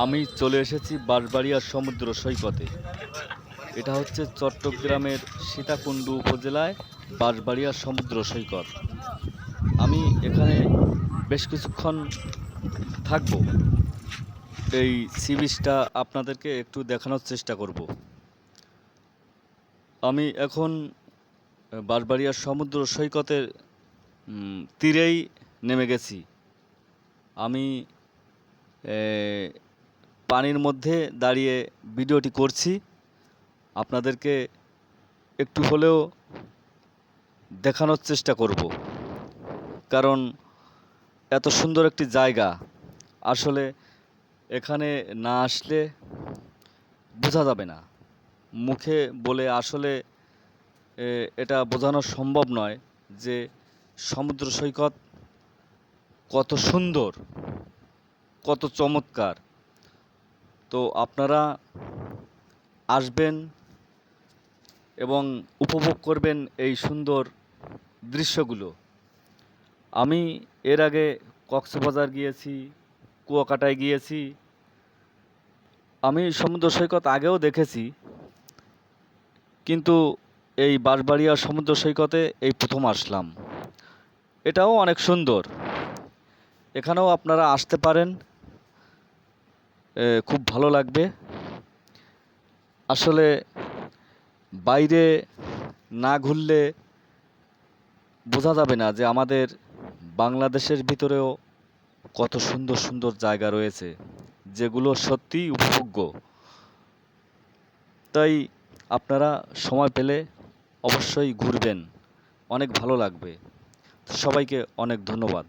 আমি চলে এসেছি বাঁশবাড়িয়ার সমুদ্র সৈকতে। এটা হচ্ছে চট্টগ্রামের সীতাকুণ্ডু উপজেলায় বাঁশবাড়িয়ার সমুদ্র সৈকত। আমি এখানে বেশ কিছুক্ষণ থাকব। এই সি বিচটা আপনাদেরকে একটু দেখানোর চেষ্টা করব। আমি এখন বাঁশবাড়িয়ার সমুদ্র সৈকতের তীরেই নেমে গেছি। আমি পানির মধ্যে দাঁড়িয়ে ভিডিওটি করছি। আপনাদেরকে একটু হলেও দেখানোর চেষ্টা করব। কারণ এত সুন্দর একটি জায়গা। আসলে এখানে না আসলে বোঝা যাবে না। মুখে বলে আসলে এটা বোঝানো সম্ভব নয় যে সমুদ্র সৈকত কত সুন্দর, কত চমৎকার। তো আপনারা আসবেন এবং উপভোগ করবেন এই সুন্দর দৃশ্যগুলো। আমি এর আগে কক্সবাজার গিয়েছি, কুয়াকাটায় গিয়েছি। আমি সমুদ্র সৈকত আগেও দেখেছি, কিন্তু এই বাঁশবাড়িয়া সমুদ্র সৈকতে এই প্রথম আসলাম। এটাও অনেক সুন্দর। এখানেও আপনারা আসতে পারেন। খুব ভালো লাগবে। আসলে বাইরে না ঘুরলে বোঝা যাবে না যে আমাদের বাংলাদেশের ভিতরেও কত সুন্দর সুন্দর জায়গা রয়েছে, যেগুলো সত্যিই উপভোগ্য। তাই আপনারা সময় পেলে অবশ্যই ঘুরবেন, অনেক ভালো লাগবে। সবাইকে অনেক ধন্যবাদ।